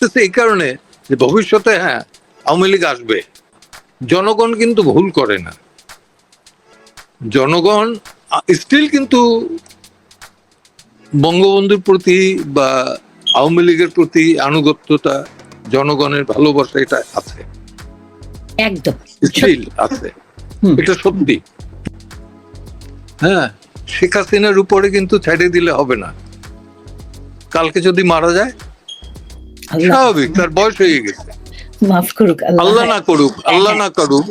করতেছে এই কারণে যে ভবিষ্যতে হ্যাঁ আওয়ামী লীগ আসবে। জনগণ কিন্তু ভুল করে না। জনগণ স্টিল কিন্তু বঙ্গবন্ধুর প্রতি বা আওয়ামী লীগের প্রতি আনুগত্যটা জনগণের ভালোবাসা এটা আছে। একদম। স্টিল আছে। এটা সত্যি। হ্যাঁ শেখ হাসিনার উপরে কিন্তু ছেড়ে দিলে হবে না। কালকে যদি মারা যায় স্বাভাবিক তার বয়স হয়ে গেছে। মাফ করুক আল্লাহ না করুক আল্লাহ না করুক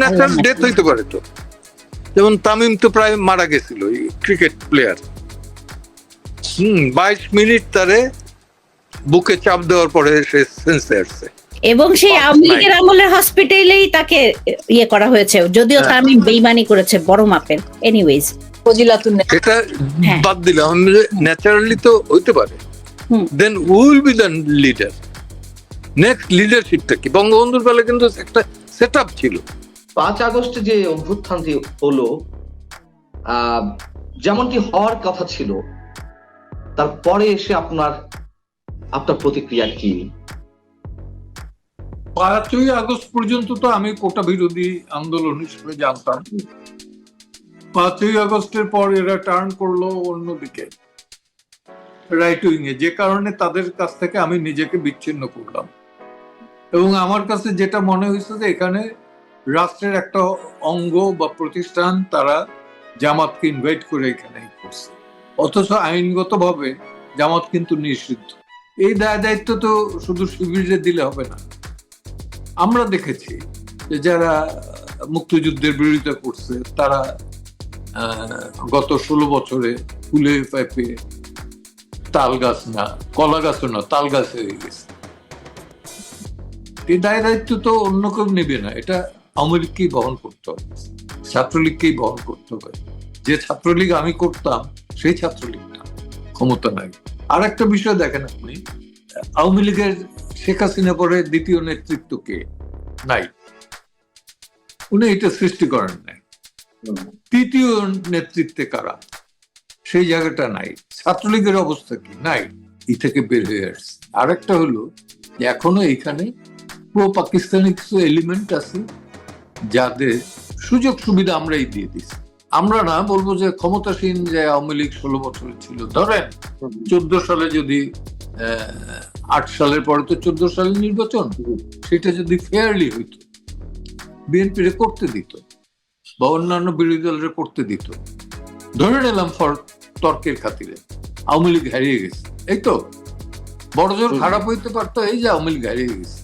ন্যাচারাল ডেথ হইতে পারে তো। যেমন তামিম তো প্রায় মারা গেছিল ক্রিকেট প্লেয়ার হুম বাইশ মিনিট তারে বুকে চাপ দেওয়ার পরে সে সেন্সে আসছে। এবং সেই পাঁচ আওয়ামী লীগের আমলে হসপিটালেই তাকে ইয়ে করা হয়েছে। যদিও হ্যাঁ। তামিম বেইমানি করেছে বড় মাপের। এনিওয়েজ হ্যাঁ। বাদ দিলাম ন্যাচারালি তো হইতে পারে। Then will be the leader next লিডারশিপটা কি? বঙ্গবন্ধুর বেলা কিন্তু একটা সেট ছিল। পাঁচ আগস্টে যে অভ্যুত্থানটি হলো আহ, যেমনটি হওয়ার কথা ছিল তারপরে এসে আপনার আপনার প্রতিক্রিয়া কি? পাঁচই আগস্ট পর্যন্ত তো আমি কোটা বিরোধী আন্দোলন হিসেবে জানতাম। পাঁচই আগস্টের পর এরা টার্ন করল অন্যদিকে। রাইট উইং এ, যে কারণে তাদের কাছ থেকে আমি নিজেকে বিচ্ছিন্ন করলাম। এবং আমার কাছে যেটা মনে হয়েছে যে এখানে রাষ্ট্রের একটা অঙ্গ বা প্রতিষ্ঠান তারা জামাতকে ইনভাইট করে এখানে করছে অথচ আইনগতভাবে জামাত কিন্তু নিষিদ্ধ। এই দায় দায়িত্ব তো শুধু শিবিরে দিলে হবে না। আমরা দেখেছি যে যারা মুক্তিযুদ্ধের বিরোধিতা করছে, তারা গত ষোলো বছরে ফুলে পেঁপে তাল গাছ না কলা গাছও না তাল গাছ হয়ে গেছে। এই দায় দায়িত্ব তো অন্য কেউ নেবে না এটা আওয়ামী লীগকেই বহন করতে হবে ছাত্রলীগকেই বহন করতে হবে। যে ছাত্রলীগ আমি করতাম সেই ছাত্রলীগ না ক্ষমতা নাই। আর একটা বিষয় দেখেন আপনি আওয়ামী লীগের শেখ হাসিনা পরে দ্বিতীয় নেতৃত্ব কে? নাই। উনি এটা সৃষ্টি করেন নাই। তৃতীয় নেতৃত্বে কারা? সেই জায়গাটা নাই। ছাত্রলীগের অবস্থা কি? নাই। ই থেকে বের হয়ে আসছে। আরেকটা হলো, এখনও এখানে প্রো পাকিস্তানি কিছু এলিমেন্ট আছে যাদের সুযোগ সুবিধা আমরাই দিয়ে দিচ্ছি আমরা না বলব যে ক্ষমতাসীন যে আওয়ামী লীগ ষোলো বছর ছিল। ধরেন, চোদ্দ সালে যদি আট সালের পরে তো চোদ্দ সালের নির্বাচন। সেটা যদি ফেয়ারলি হইতো বিএনপি করতে দিত বা অন্যান্য বিরোধী দলের করতে দিত। ধরে নিলাম ফর তর্কের খাতিরে। আওয়ামী লীগ হারিয়ে গেছে। এই তো? বড় জোর খারাপ হইতে পারতো এই যে আওয়ামী লীগ হারিয়ে গেছে।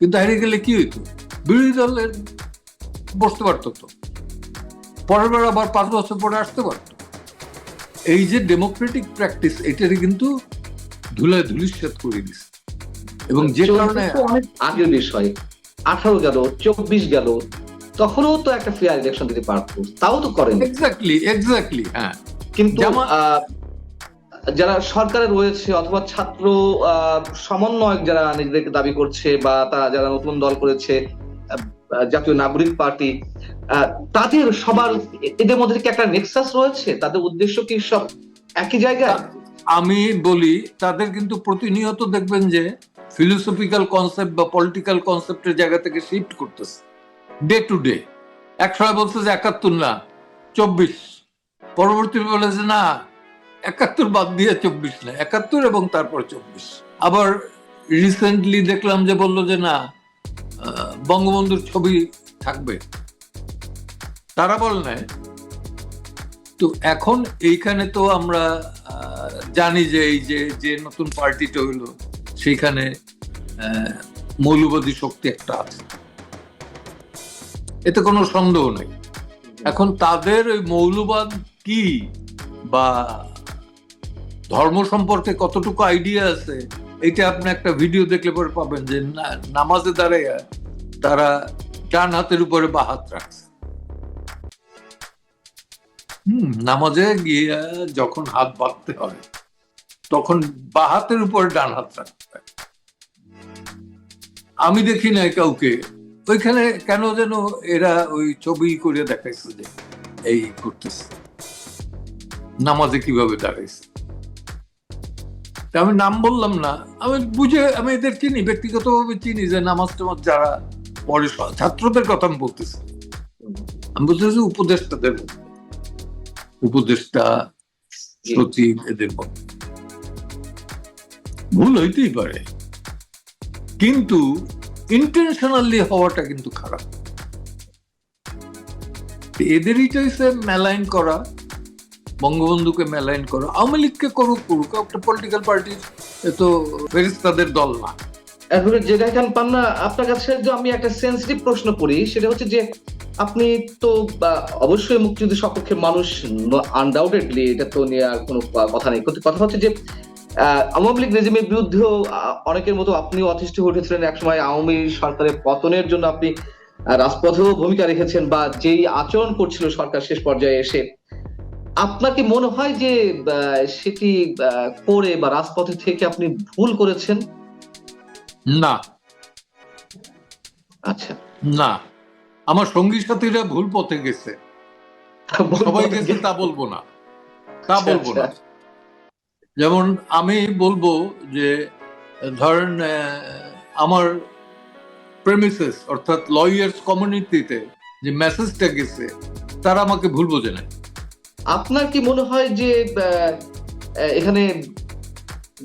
কিন্তু হারিয়ে গেলে কি হইতো? বিরোধী দলের বসতে পারতো তো। পরের বার আবার পাঁচ বছর পরে আসতে পারতো। এই যে ডেমোক্রেটিক প্র্যাকটিস এটারই কিন্তু ধুলায় ধুলিশ্বাত করে দিছে। এবং যে কারণে অনেক আগের বিষয়। আঠারো গেল চব্বিশ গেল তখনও তো একটা ফেয়ার ইলেকশন দিতে পারতো। তাও তো করেন। এক্স্যাক্টলি এক্স্যাক্টলি হ্যাঁ। কিন্তু যারা সরকারে রয়েছে অথবা ছাত্র সমন্বয়ক যারা নিজেদেরকে দাবি করছে বা তারা যারা নতুন দল করেছে জাতীয় নাগরিক পার্টি তাদের সবার এদের মধ্যে কি একটা নেক্সাস রয়েছে? তাদের উদ্দেশ্য কি সব একই জায়গায়? আমি বলি তাদের কিন্তু প্রতিনিয়ত দেখবেন যে ফিলোসফিক্যাল কনসেপ্ট বা পলিটিক্যাল কনসেপ্টের জায়গা থেকে শিফট করতেছে ডে টু ডে এক সময় বলছে যে একাত্তর না চব্বিশ। পরবর্তী বলেছে না, একাত্তর বাদ দিয়ে চব্বিশ না একাত্তর এবং তারপর চব্বিশ। আবার রিসেন্টলি দেখলাম যে বলল যে, না বঙ্গবন্ধুর ছবি থাকবে। তারা বল নাই। তো এখন এইখানে তো আমরা জানি যে এই যে যে নতুন পার্টিটা হইল, সেইখানে মৌলবাদী শক্তি একটা আছে। এতে কোনো সন্দেহ নেই। এখন তাদের ওই মৌলবাদ কি বা ধর্ম সম্পর্কে কতটুকু আইডিয়া আছে, এটা আপনি একটা ভিডিও দেখলে পরে পাবেন যে নামাজে দাঁড়াইয়া তারা ডান হাতের উপরে বা হাত রাখছে। নামাজে গিয়ে যখন হাত বাঁধতে হয়, তখন বা হাতের উপরে ডান হাত রাখতে আমি দেখি নাই কাউকে, ওইখানে কেন যেন এরা ওই ছবি করে দেখাইছে যে এই করতেছে। নামাজে কীভাবে দাঁড়াইছে? আমি নাম বললাম না, আমি বুঝে, আমি এদের চিনি, ব্যক্তিগতভাবে চিনি যে নামাজ টামাজ যারা স- ছাত্রদের কথা আমি বলতেছি। আমি বলতেছি উপদেষ্টাদের মধ্যে। উপদেষ্টা, সচিব, এদের মধ্যে। ভুল হইতেই পারে। কিন্তু ইন্টেনশনালি হওয়াটা কিন্তু খারাপ। এদেরই চাইছে মেলাইন করা বঙ্গবন্ধুকে মেলাইন করা, আওয়ামী লীগকে করুক করুক, একটা পলিটিক্যাল পার্টির তো ফেরিস্তাদের দল না। অ্যাডভোকেট জেগা খান পান্না আপনার কাছে আমি একটা সেন্সিটিভ প্রশ্ন করি, সেটা হচ্ছে যে আপনি তো অবশ্যই মুক্তিযুদ্ধের সপক্ষে মানুষ আনডাউটেডলি এটা তো নিয়ে আর কোনো কথা নেই। কিন্তু কথা হচ্ছে যে আওয়ামী লীগ রেজিমের বিরুদ্ধেও অনেকের মতো আপনিও অতিষ্ঠ উঠেছিলেন। একসময় আওয়ামী সরকারের পতনের জন্য আপনি রাজপথেও ভূমিকা রেখেছেন বা যেই আচরণ করছিল সরকার শেষ পর্যায়ে এসে আপনার কি মনে হয় যে সেটি করে বা রাজপথে থেকে আপনি ভুল করেছেন? না। আচ্ছা। না। আমার সঙ্গী সাথীরা ভুল পথে গেছে। সবাই গেছে তা বলব না। তা আচ্ছা, বলব না। আচ্ছা। যেমন আমি বলব যে ধরেন আমার প্রেমিসেস অর্থাৎ লয়ার্স কমিউনিটিতে যে মেসেজটা গেছে তারা আমাকে ভুল বোঝে না আপনার কি মনে হয় যে এখানে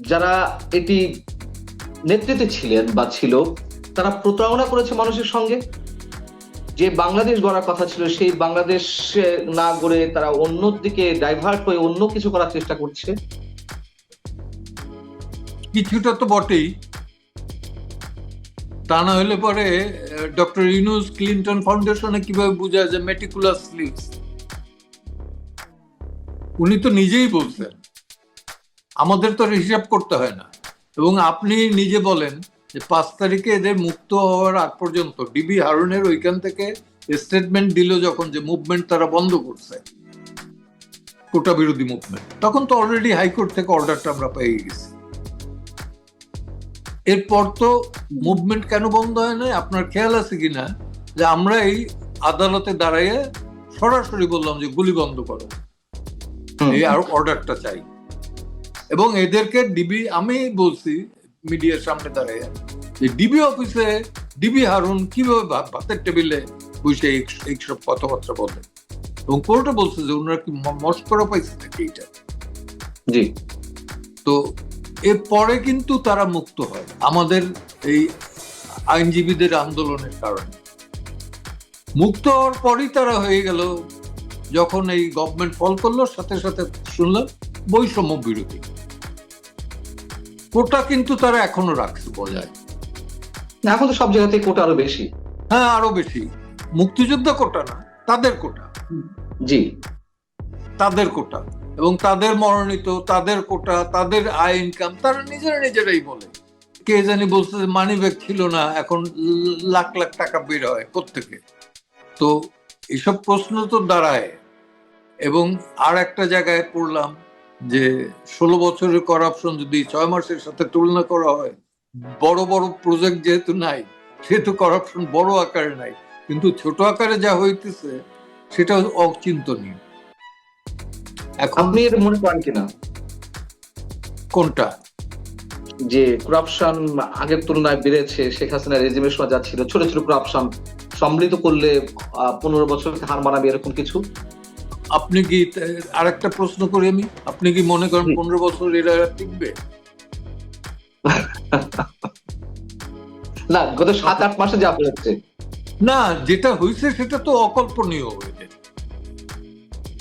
যারা এটি নেতৃত্বে ছিলেন বা ছিল, তারা প্রতারণা করেছে মানুষের সঙ্গে? যে বাংলাদেশ গড়ার কথা ছিল, সেই বাংলাদেশ না গড়ে তারা অন্য দিকে ডাইভার্ট হয়ে অন্য কিছু করার চেষ্টা করছে? কিছুটা তো বটেই। তা না হলে পরে ডক্টর ইউনুস ক্লিন্টন ফাউন্ডেশনে কীভাবে বোঝা যে মেটিকুলাসলি উনি তো নিজেই বলছেন, আমাদের তো হিসাব করতে হয় না। এবং আপনি নিজে বলেন যে পাঁচ তারিখে এদের মুক্ত হওয়ার আগ পর্যন্ত ডিবি হারুনের ওইখান থেকে স্টেটমেন্ট দিল যখন যে মুভমেন্ট তারা বন্ধ করছে, কোটা বিরোধী মুভমেন্ট তখন তো অলরেডি হাইকোর্ট থেকে অর্ডারটা আমরা পেয়ে গেছি। এরপর তো মুভমেন্ট কেন বন্ধ হয় না আপনার খেয়াল আছে কিনা? যে আমরা এই আদালতে দাঁড়াইয়ে সরাসরি বললাম যে গুলি বন্ধ করো। এই আর অর্ডারটা চাই। এবং এদেরকে ডিবি আমি বলছি মিডিয়ার সামনে দাঁড়িয়ে। যে ডিবি অফিসে ডিবি হারুন কীভাবে ভাতের টেবিলে বসে এইসব কথাবার্তা এবং কোর্টে বলছে যে ওনারা কি মস্করা পাইছে নাকি জি। তো এরপরে কিন্তু তারা মুক্ত হয়। আমাদের এই আইনজীবীদের আন্দোলনের কারণে। মুক্ত হওয়ার পরই তারা হয়ে গেল যখন এই গভর্নমেন্ট ফল করল সাথে সাথে শুনলাম বৈষম্য বিরোধী। কোটা কিন্তু তারা এখনও রাখছে বজায়। এখন তো সব জায়গাতেই কোটা আরও বেশি। হ্যাঁ আরও বেশি। মুক্তিযোদ্ধা কোটা না তাদের কোটা। জি। তাদের কোটা। এবং তাদের মনোনীত তাদের কোটা তাদের আয় ইনকাম তারা নিজেরা নিজেরাই বলে। কে জানি বলছে মানি ব্যাগ ছিল না এখন লাখ লাখ টাকা বের হয় কোত্থেকে তো এসব প্রশ্ন তো দাঁড়ায়। এবং আর একটা জায়গায় পড়লাম যে ষোলো বছরের করাপশন যদি ছয় মাসের সাথে তুলনা করা হয় বড় বড় প্রজেক্ট যেহেতু নাই সেহেতু করাপশন বড় আকারে নাই কিন্তু ছোট আকারে যা হইতেছে সেটা অচিন্তনীয়। এখন মনে করেন কিনা? কোনটা? যে করাপশন আগের তুলনায় বেড়েছে শেখ হাসিনা রেজিমের সময় যা ছিল ছোট ছোট করাপশন সম্মিলিত করলে পনেরো বছর হার মানাবে এরকম কিছু। আপনি কি আর একটা প্রশ্ন করি আমি? আপনি কি মনে করেন পনেরো বছর এরা টিকবে? না গত সাত আট মাসে যা হয়েছে। না যেটা হয়েছে সেটা তো অকল্পনীয় হয়েছে।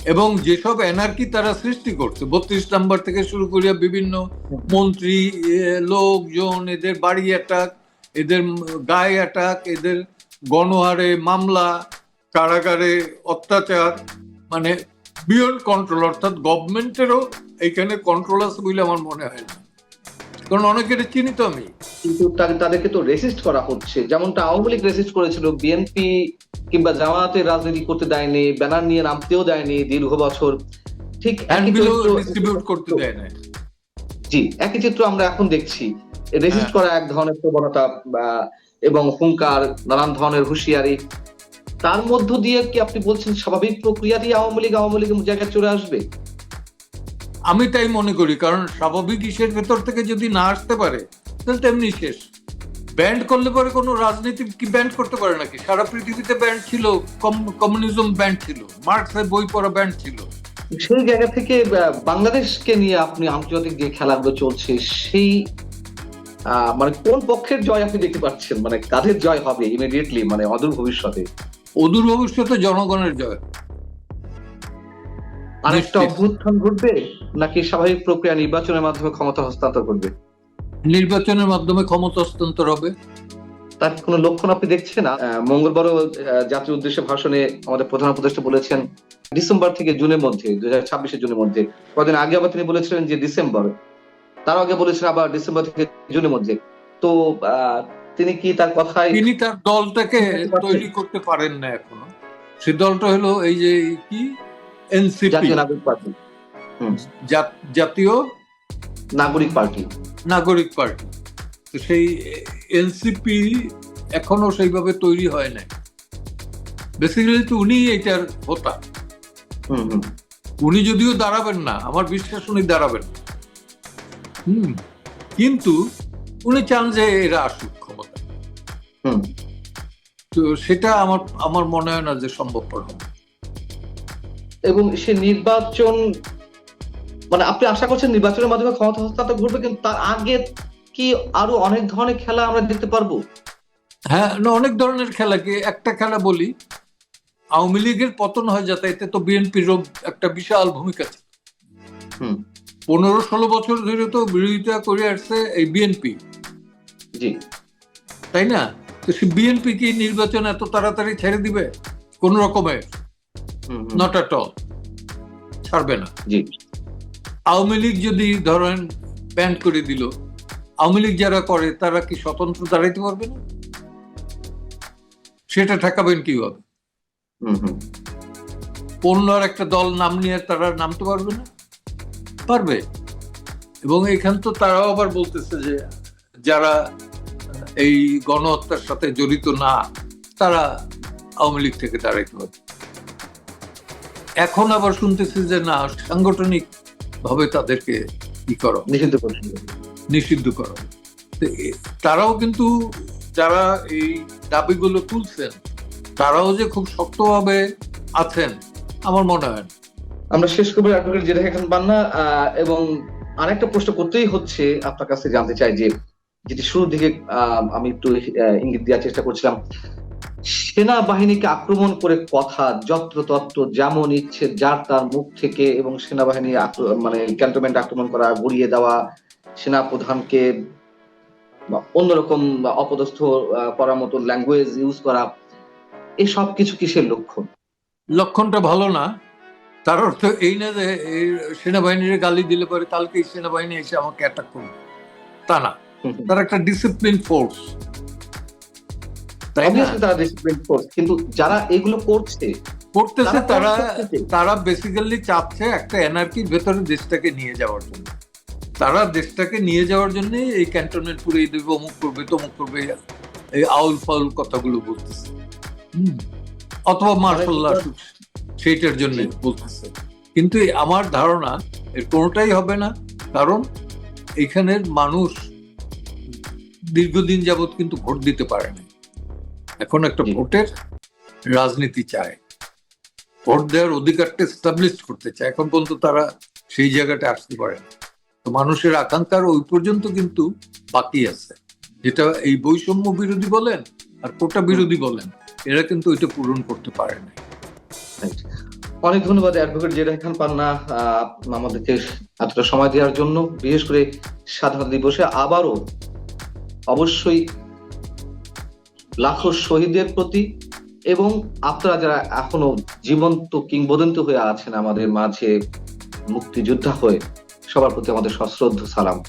এবং যেসব এনার্কি তারা সৃষ্টি করছে বত্রিশ নাম্বার থেকে শুরু করিয়া বিভিন্ন মন্ত্রী লোকজন এদের বাড়ি অ্যাটাক এদের গায়ে অ্যাটাক এদের গণহারে মামলা কারাগারে অত্যাচার। মানে বিয়ন্ড কন্ট্রোল অর্থাৎ গভর্নমেন্টেরও এখানে কন্ট্রোল আছে বলে আমার মনে হয় না। কারণ চিনি তো আমি। কিন্তু তাদেরকে তো রেসিস্ট করা হচ্ছে। যেমনটা আওয়ামী লীগ রেসিস্ট করেছিল বিএনপি কিংবা জামায়াতের রাজনীতি করতে দেয়নি ব্যানার নিয়ে নামতেও দেয়নি দীর্ঘ বছর। ঠিক একই ডিস্ট্রিবিউট করতে দেয় না জি একই চিত্র আমরা এখন দেখছি। রেজিস্ট হ্যাঁ। করা এক ধরনের প্রবণতা এবং হুঙ্কার নানান ধরনের হুঁশিয়ারি। তার মধ্য দিয়ে কি আপনি বলছেন স্বাভাবিক প্রক্রিয়া দিয়ে আওয়ামী লীগ আওয়ামী লীগের জায়গায় চলে আসবে? আমি তাই মনে করি কারণ স্বাভাবিক ইসের ভেতর থেকে যদি না আসতে পারে তাহলে তেমনি শেষ। ব্যান্ড করলে পরে কোনো রাজনীতি কি ব্যান্ড করতে পারে নাকি? সারা পৃথিবীতে ব্যান্ড ছিল কমিউনিজম ব্যান্ড ছিল মার্কসের বই পড়া ব্যান্ড ছিল। সেই জায়গা থেকে বাংলাদেশকে নিয়ে আপনি আন্তর্জাতিক যে খেলাগুলো চলছে সেই মানে কোন পক্ষের জয় আপনি দেখতে পাচ্ছেন? মানে কাদের জয় হবে ইমিডিয়েটলি মানে অদূর ভবিষ্যতে? অদূর ভবিষ্যতে জনগণের জয়। আর একটা নিশ্চিত। অভ্যুত্থান ঘটবে নাকি স্বাভাবিক প্রক্রিয়া নির্বাচনের মাধ্যমে ক্ষমতা হস্তান্তর করবে? নির্বাচনের মাধ্যমে ক্ষমতা হস্তান্তর হবে। তার কোনো লক্ষণ আপনি দেখছেন? আহ, মঙ্গলবারও আহ, জাতির উদ্দেশ্যে ভাষণে আমাদের প্রধান উপদেষ্টা বলেছেন ডিসেম্বর থেকে জুনের মধ্যে দুই হাজার ছাব্বিশের জুনের মধ্যে। কদিন আগে আবার তিনি বলেছিলেন যে ডিসেম্বর। তার আগে বলেছেন আবার ডিসেম্বর থেকে জুনের মধ্যে। তো আহ, তিনি কি তার কথায় তিনি তার দলটাকে তৈরি করতে পারেন না এখনও। সে দলটা হলো এই যে কি? এনসিপি। জাতীয় নাগরিক পার্টি। জাতীয় নাগরিক পার্টি। নাগরিক পার্টি। তো সেই এনসিপি এখনও সেইভাবে তৈরি হয় নাই। বেসিক্যালি তো উনি এটার হোতা। উনি যদিও দাঁড়াবেন না আমার বিশ্বাস উনি দাঁড়াবেন। হুম। কিন্তু উনি চান যে এরা আসুক। তো সেটা আমার আমার মনে হয় না যে সম্ভবপর হবে। এবং সে নির্বাচন মানে আপনি আশা করছেন নির্বাচনের মাধ্যমে ক্ষমতা হস্তান্তর ঘটবে কিন্তু তার আগে কি আরও অনেক ধরনের খেলা আমরা দেখতে পারব? হ্যাঁ না অনেক ধরনের খেলাকে একটা খেলা বলি আওয়ামী লীগের পতন হয় যাতে এতে তো বিএনপির একটা বিশাল ভূমিকা ছিল। হুম। পনেরো ষোলো বছর ধরে তো বিরোধিতা করে আসছে এই বিএনপি। জি। তাই না? বিএনপি কি নির্বাচন এত তাড়াতাড়ি ছেড়ে দিবে? কোন রকমের হুম, নট অ্যাট অল ছাড়বে না। আওয়ামী লীগ যদি ধরেন ব্যান্ড করে দিল আওয়ামী লীগ যারা করে তারা কি স্বতন্ত্র দাঁড়াইতে পারবে না? সেটা ঠেকাবেন কীভাবে? হুম হুম। অন্য আর একটা দল নাম নিয়ে তারা নামতে পারবে না? পারবে। এবং এখান তো তারাও আবার বলতেছে যে যারা এই গণহত্যার সাথে জড়িত না তারা আওয়ামী লীগ থেকে দাঁড়াইতে পারবে এখন আবার শুনতেছে যে না সাংগঠনিক ভাবে তাদেরকে কি করো। নিষিদ্ধ নিষিদ্ধ করো। তারাও কিন্তু যারা এই দাবিগুলো তুলছেন তারাও যে খুব শক্তভাবে আছেন আমার মনে হয় না। আমরা শেষ করব অ্যাডভোকেট জেরা খান বান্না এবং আরেকটা প্রশ্ন করতেই হচ্ছে আপনার কাছে জানতে চাই যে যেটি শুরুর দিকে আমি একটু ইঙ্গিত দেওয়ার চেষ্টা করছিলাম, সেনাবাহিনীকে আক্রমণ করে কথা যত্রতত্র যেমন ইচ্ছে, যার তার মুখ থেকে এবং সেনাবাহিনী মানে ক্যান্টনমেন্ট আক্রমণ করা, গড়িয়ে দেওয়া সেনা প্রধানকে অন্যরকম অপদস্থ করার মতো ল্যাঙ্গুয়েজ ইউজ করা এই সব কিছু কিসের লক্ষণ? লক্ষণটা ভালো না। তার অর্থ এই না যে সেনাবাহিনীর গালি দিলে পরে কালকে এই সেনাবাহিনী এসে আমাকে অ্যাটাক করবে। তা না। তারা একটা ডিসিপ্লিন ফোর্স তারা ডিসিপ্লিন কিন্তু যারা এগুলো করছে করতেছে তারা তারা বেসিক্যালি চাচ্ছে একটা এনার্কির ভেতরে দেশটাকে নিয়ে যাওয়ার জন্য। তারা দেশটাকে নিয়ে যাওয়ার জন্য এই ক্যান্টনমেন্ট দেবে অমুক করবে তমুক করবে এই আউল ফাউল কথাগুলো বলতেছে। অথবা মার্শাল সেইটার জন্য বলতেছে। কিন্তু আমার ধারণা এর কোনোটাই হবে না। কারণ এখানের মানুষ দীর্ঘদিন যাবৎ কিন্তু ভোট দিতে পারে না এখন একটা ভোটের রাজনীতি চায়। ভোট দেওয়ার অধিকারটা এস্টাবলিশ করতে চায়। এখন পর্যন্ত তারা সেই জায়গাটা আসতে পারে না। তো মানুষের আকাঙ্ক্ষার ওই পর্যন্ত কিন্তু বাকি আছে। যেটা এই বৈষম্য বিরোধী বলেন আর কোটা বিরোধী বলেন এরা কিন্তু ওইটা পূরণ করতে পারে না অনেক ধন্যবাদ অ্যাডভোকেট জেরা খান পান্না আহ, আমাদেরকে এতটা সময় দেওয়ার জন্য। বিশেষ করে স্বাধীনতা দিবসে আবারও অবশ্যই লাখো শহীদের প্রতি এবং আপনারা যারা এখনও জীবন্ত কিংবদন্তি হয়ে আছেন আমাদের মাঝে মুক্তিযোদ্ধা হয়ে, সবার প্রতি আমাদের সশ্রদ্ধ সালাম।